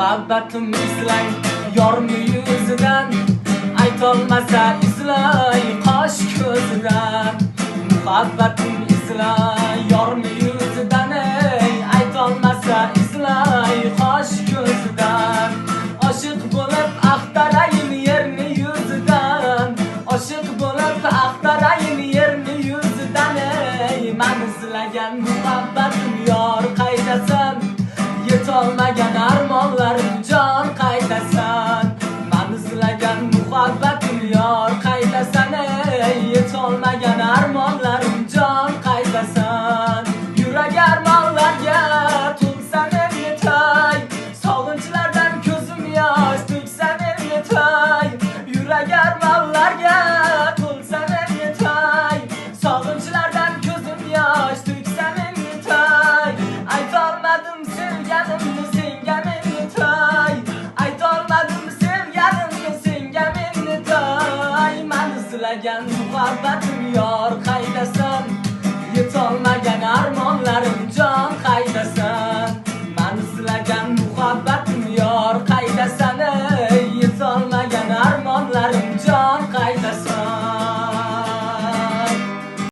muhabbatim izlay yormi yuzidan? Aytolmasa izlay qosh ko'zidan. Muhabbatim izlay yormi yuzidan ey? Aytolmasa izlay qosh ko'zidan. Oshiq bo'lib axtarayin yerni yuzidan? Oshiq bo'lib axtarayin yerni yuzidan ey? Man izlagan muhabbatim yor qaydasan yor izlagan muhabbatim yor qaydasan yetolmagan armonlarim